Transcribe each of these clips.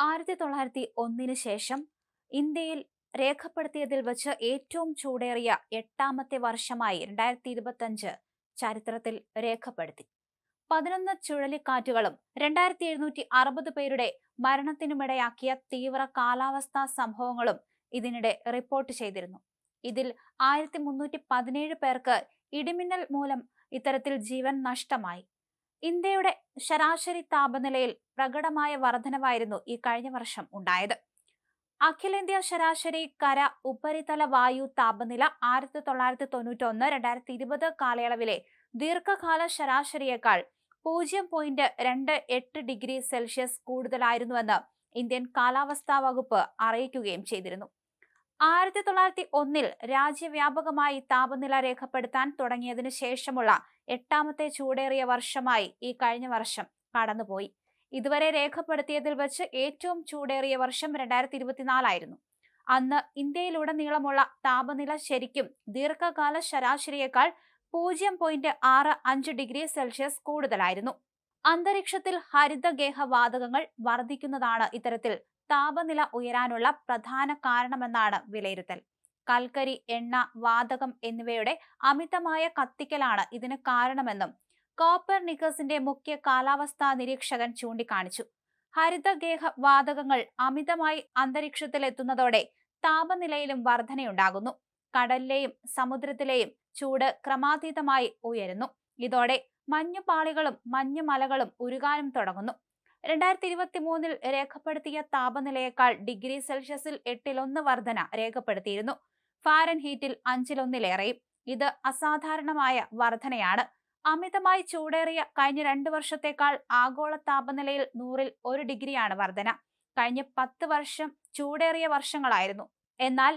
ആയിരത്തി തൊള്ളായിരത്തി ഒന്നിന് ശേഷം ഇന്ത്യയിൽ രേഖപ്പെടുത്തിയതിൽ വച്ച് ഏറ്റവും ചൂടേറിയ എട്ടാമത്തെ വർഷമായി രണ്ടായിരത്തി ഇരുപത്തഞ്ച് ചരിത്രത്തിൽ രേഖപ്പെടുത്തി. പതിനൊന്ന് ചുഴലിക്കാറ്റുകളും രണ്ടായിരത്തി എഴുന്നൂറ്റി അറുപത് പേരുടെ മരണത്തിനുമിടയാക്കിയ തീവ്ര കാലാവസ്ഥാ സംഭവങ്ങളും ഇതിനിടെ റിപ്പോർട്ട് ചെയ്തിരുന്നു. ഇതിൽ ആയിരത്തി മുന്നൂറ്റി പതിനേഴ് പേർക്ക് ഇടിമിന്നൽ മൂലം ഇത്തരത്തിൽ ജീവൻ നഷ്ടമായി. ഇന്ത്യയുടെ ശരാശരി താപനിലയിൽ പ്രകടമായ വർധനവായിരുന്നു ഈ കഴിഞ്ഞ വർഷം ഉണ്ടായത്. അഖിലേന്ത്യാ ശരാശരി കര ഉപരിതല വായു താപനില ആയിരത്തി തൊള്ളായിരത്തി തൊണ്ണൂറ്റി ഒന്ന് രണ്ടായിരത്തി ഇരുപത് കാലയളവിലെ ദീർഘകാല ശരാശരിയേക്കാൾ പൂജ്യം പോയിന്റ് രണ്ട് എട്ട് ഡിഗ്രി സെൽഷ്യസ് കൂടുതലായിരുന്നുവെന്ന് ഇന്ത്യൻ കാലാവസ്ഥാ വകുപ്പ് അറിയിക്കുകയും ചെയ്തിരുന്നു. ആയിരത്തി തൊള്ളായിരത്തി ഒന്നിൽ രാജ്യവ്യാപകമായി താപനില രേഖപ്പെടുത്താൻ തുടങ്ങിയതിനു ശേഷമുള്ള എട്ടാമത്തെ ചൂടേറിയ വർഷമായി ഈ കഴിഞ്ഞ വർഷം കടന്നുപോയി. ഇതുവരെ രേഖപ്പെടുത്തിയതിൽ വെച്ച് ഏറ്റവും ചൂടേറിയ വർഷം രണ്ടായിരത്തി ഇരുപത്തിനാലായിരുന്നു അന്ന് ഇന്ത്യയിലുടനീളമുള്ള താപനില ശരിക്കും ദീർഘകാല ശരാശരിയേക്കാൾ പൂജ്യം പോയിന്റ് ആറ് അഞ്ച് ഡിഗ്രി സെൽഷ്യസ് കൂടുതലായിരുന്നു. അന്തരീക്ഷത്തിൽ ഹരിതഗേഹ വാതകങ്ങൾ വർദ്ധിക്കുന്നതാണ് ഇത്തരത്തിൽ താപനില ഉയരാനുള്ള പ്രധാന കാരണമെന്നാണ് വിലയിരുത്തൽ. കൽക്കരി എണ്ണ വാതകം എന്നിവയുടെ അമിതമായ കത്തിക്കലാണ് ഇതിന് കാരണമെന്നും കോപ്പർ നിക്കസിന്റെ മുഖ്യ കാലാവസ്ഥാ നിരീക്ഷകൻ ചൂണ്ടിക്കാണിച്ചു. ഹരിതഗേഹ വാതകങ്ങൾ അമിതമായി അന്തരീക്ഷത്തിലെത്തുന്നതോടെ താപനിലയിലും വർധനയുണ്ടാകുന്നു. കടലിലെയും സമുദ്രത്തിലെയും ചൂട് ക്രമാതീതമായി ഉയരുന്നു. ഇതോടെ മഞ്ഞുപാളികളും മഞ്ഞുമലകളും ഉരുകാനും തുടങ്ങുന്നു. രണ്ടായിരത്തി ഇരുപത്തി മൂന്നിൽ രേഖപ്പെടുത്തിയ താപനിലയേക്കാൾ ഡിഗ്രി സെൽഷ്യസിൽ എട്ടിലൊന്ന് വർധന രേഖപ്പെടുത്തിയിരുന്നു. ഫാരൻ ഹീറ്റിൽ അഞ്ചിലൊന്നിലേറെയും. ഇത് അസാധാരണമായ വർധനയാണ്. അമിതമായി ചൂടേറിയ കഴിഞ്ഞ രണ്ടു വർഷത്തേക്കാൾ ആഗോള താപനിലയിൽ നൂറിൽ ഒരു ഡിഗ്രിയാണ് വർധന. കഴിഞ്ഞ പത്ത് വർഷം ചൂടേറിയ വർഷങ്ങളായിരുന്നു. എന്നാൽ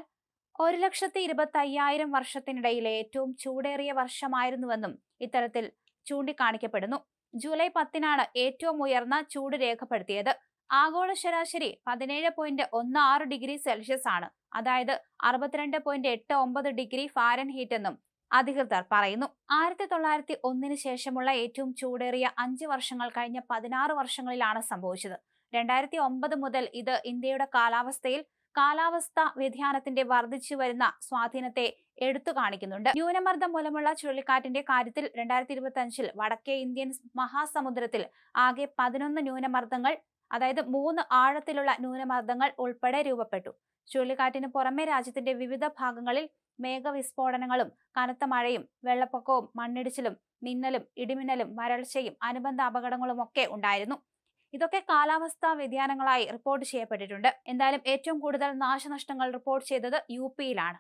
ഒരു ലക്ഷത്തി ഇരുപത്തി അയ്യായിരം വർഷത്തിനിടയിലെ ഏറ്റവും ചൂടേറിയ വർഷമായിരുന്നുവെന്നും ഇത്തരത്തിൽ ചൂണ്ടിക്കാണിക്കപ്പെടുന്നു. ജൂലൈ പത്തിനാണ് ഏറ്റവും ഉയർന്ന ചൂട് രേഖപ്പെടുത്തിയത്. ആഗോള ശരാശരി പതിനേഴ് പോയിന്റ് ഒന്ന് ആറ് ഡിഗ്രി സെൽഷ്യസ് ആണ്. അതായത് അറുപത്തിരണ്ട് പോയിന്റ് എട്ട് ഒമ്പത് ഡിഗ്രി ഫാരൻ ഹീറ്റ് എന്നും അധികൃതർ പറയുന്നു. ആയിരത്തി തൊള്ളായിരത്തി ഒന്നിന് ശേഷമുള്ള ഏറ്റവും ചൂടേറിയ അഞ്ച് വർഷങ്ങൾ കഴിഞ്ഞ പതിനാറ് വർഷങ്ങളിലാണ് സംഭവിച്ചത്. രണ്ടായിരത്തി ഒമ്പത് മുതൽ ഇത് ഇന്ത്യയുടെ കാലാവസ്ഥയിൽ കാലാവസ്ഥ വ്യതിയാനത്തിന്റെ വർദ്ധിച്ചു വരുന്ന സ്വാധീനത്തെ എടുത്തു കാണിക്കുന്നുണ്ട്. ന്യൂനമർദ്ദം മൂലമുള്ള ചുഴലിക്കാറ്റിന്റെ കാര്യത്തിൽ രണ്ടായിരത്തി ഇരുപത്തി അഞ്ചിൽ വടക്കേ ഇന്ത്യൻ മഹാസമുദ്രത്തിൽ ആകെ പതിനൊന്ന് ന്യൂനമർദ്ദങ്ങൾ അതായത് മൂന്ന് ആഴത്തിലുള്ള ന്യൂനമർദ്ദങ്ങൾ ഉൾപ്പെടെ രൂപപ്പെട്ടു. ചുഴലിക്കാറ്റിന് പുറമെ രാജ്യത്തിന്റെ വിവിധ ഭാഗങ്ങളിൽ മേഘവിസ്ഫോടനങ്ങളും കനത്ത മഴയും വെള്ളപ്പൊക്കവും മണ്ണിടിച്ചിലും മിന്നലും ഇടിമിന്നലും വരൾച്ചയും അനുബന്ധ അപകടങ്ങളും ഒക്കെ ഉണ്ടായിരുന്നു. ഇതൊക്കെ കാലാവസ്ഥാ വ്യതിയാനങ്ങളായി റിപ്പോർട്ട് ചെയ്യപ്പെട്ടിട്ടുണ്ട്. എന്തായാലും ഏറ്റവും കൂടുതൽ നാശനഷ്ടങ്ങൾ റിപ്പോർട്ട് ചെയ്തത് യു പിയിലാണ്